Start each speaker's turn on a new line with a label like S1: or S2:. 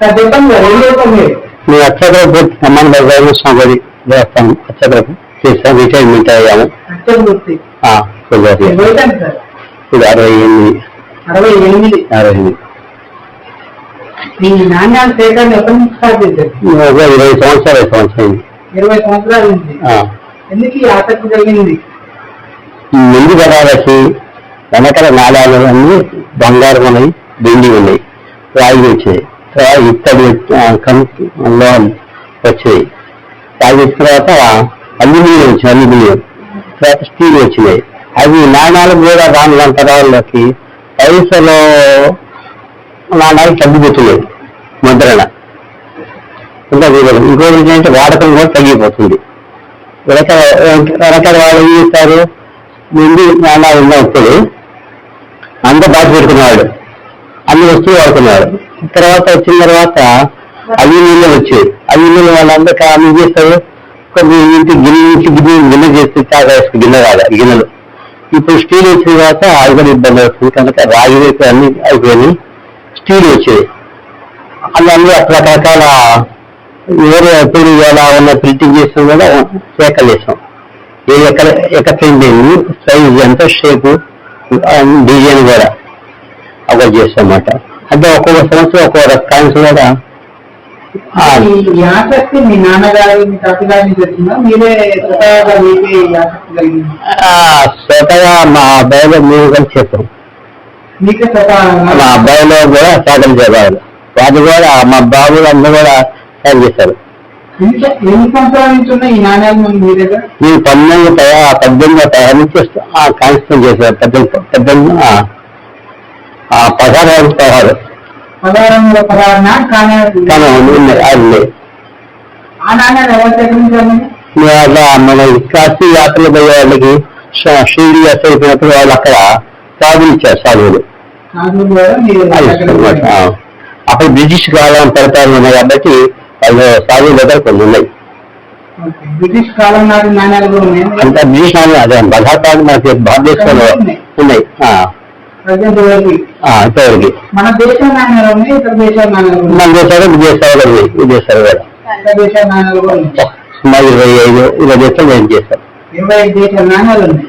S1: Sir చెప్పండి sir ఏం చెప్పండి
S2: మీ అక్షరపు సమాన బజారు స్వామి దేవస్థానం అక్షరపు చేసాం రిటైర్మెంట్ అయ్యాము ఇది అరవై ఎనిమిది.
S1: అరవై ఎనిమిది.
S2: అరవై ఎనిమిది.
S1: మీ నాణ్యాల సేకరణ ఎప్పటి నుంచి స్టార్ట్ చేశారు?
S2: ఒక ఇరవై సంవత్సరాలు సంవత్సరం.
S1: ఇరవై సంవత్సరాల నుంచి.
S2: ఆ.
S1: ఎందుకు ఆసక్తి కలిగింది?
S2: ముందు వెనకాల నాళాలు అన్ని బంగారం ఉన్నాయి వెండి ఉన్నాయి రాయి వచ్చాయి. ఇత్తడి ఆ, కంపు వచ్చాయి రాయి తర్వాత అల్యూమినియం వచ్చింది అల్యూమినియం తర్వాత స్టీల్ వచ్చినాయి. అవి నాణాలు కూడా రాను అంతరాల్లోకి పైసలో నాణాలు తగ్గిపోతున్నాయి ముద్రణ. ఇంకా వీళ్ళు ఇంకోటి ఏంటంటే వాడకం కూడా తగ్గిపోతుంది. వెనక వాళ్ళు ఏం చేస్తారు? ముందు నాణాలు ఉన్నప్పుడు అంత బాధ పెట్టుకున్నాడు అన్ని వస్తువులు వాడుకున్నాడు తర్వాత వచ్చిన తర్వాత అవి నీళ్ళు వచ్చాయి అవి నీళ్ళు వాళ్ళందరూ ఏం చేస్తారు? కొన్ని ఇంటి గిన్నె నుంచి గిన్నె గిన్నె చేస్తే చాలా గిన్నె కాదు గిన్నెలు. ఇప్పుడు స్టీల్ వచ్చిన తర్వాత అది కూడా ఇబ్బంది అవుతుంది. కనుక రాగి వైపు అన్ని అయిపోయినాయి. స్టీల్ వచ్చాయి అందులో రకరకాల వేరే ఎప్పుడు ఎలా ఉన్న ప్రింటింగ్ చేసిన కూడా సేకలు ఏ ఎక్కడ ఎక్కడ ప్రింట్ అయింది సైజ్ ఎంత షేపు డిజైన్ కూడా. అక్కడ చేస్తాం అన్నమాట అంటే ఒక్కొక్క సంవత్సరం ఒక్కొక్క కాయిన్స్ కూడా ఆ,
S1: ఈ- ఈ ఆసక్తి మీ నాన్నగారు మీ తాతగారి నుంచి వచ్చిందా మీరే స్వతహాగా మీకే ఈ ఆసక్తి కలిగింది.
S2: ఆ, స్వతగా మా అబ్బాయిలో మేము కలిసి చేస్తాం
S1: మీకే
S2: మా అబ్బాయిలో కూడా సాధన చేయాలి వాళ్ళు కూడా మా బాబు అందరూ కూడా సాయం చేశారు.
S1: ఎన్ని ఎన్ని సంవత్సరాల నుంచి ఉన్నాయి ఈ నాణ్యాలు మన మీ దగ్గర?
S2: నేను పంతొమ్మిది తయా- పద్దెనిమిది తయారు నుంచి ఆ కాన్స్టన్ చేశారు. పద్దెనిమిది పద్దెనిమిది పదహారు వరకు పదహారు
S1: పదహారు వందల పదహారు
S2: కానీ
S1: ఆ
S2: అట్లా మన కాశీ యాత్రలు పోయే వాళ్ళకి షిరిడి యాత్ర అయిపోయినప్పుడు వాళ్ళు అక్కడ సాధులు ఇచ్చారు సాధువులు. ఆ. అప్పుడు బ్రిటిష్ కాలం పరిపాలన ఉన్నాయి కాబట్టి వాళ్ళు సాధువుల దగ్గర కొన్ని ఉన్నాయి.
S1: బ్రిటిష్ కాలం నాటి నాణ్యాలు
S2: అంతా బ్రిటిష్ నాణ్యాలు అదే పదార్థాలు మనకి భారతదేశంలో ఉన్నాయి. ఆ,
S1: ప్రజెంట్ వరకు
S2: ఇంతవరకు.
S1: మన దేశ నాణ్యాలు ఉన్నాయి ఇతర దేశాల నాణ్యాలు కూడా
S2: మన
S1: ఉన్నాయి
S2: దేశాలు విదేశాలు ఉన్నాయి విదేశాలు కూడా
S1: ఇతర దేశాల నాణ్యాలు కూడా ఉన్నాయి
S2: ఇరవై ఐదు ఇరవై దేశాలు ఏం చేస్తాం.
S1: ఇరవై ఐదు దేశాల నాణ్యాలు ఉన్నాయి.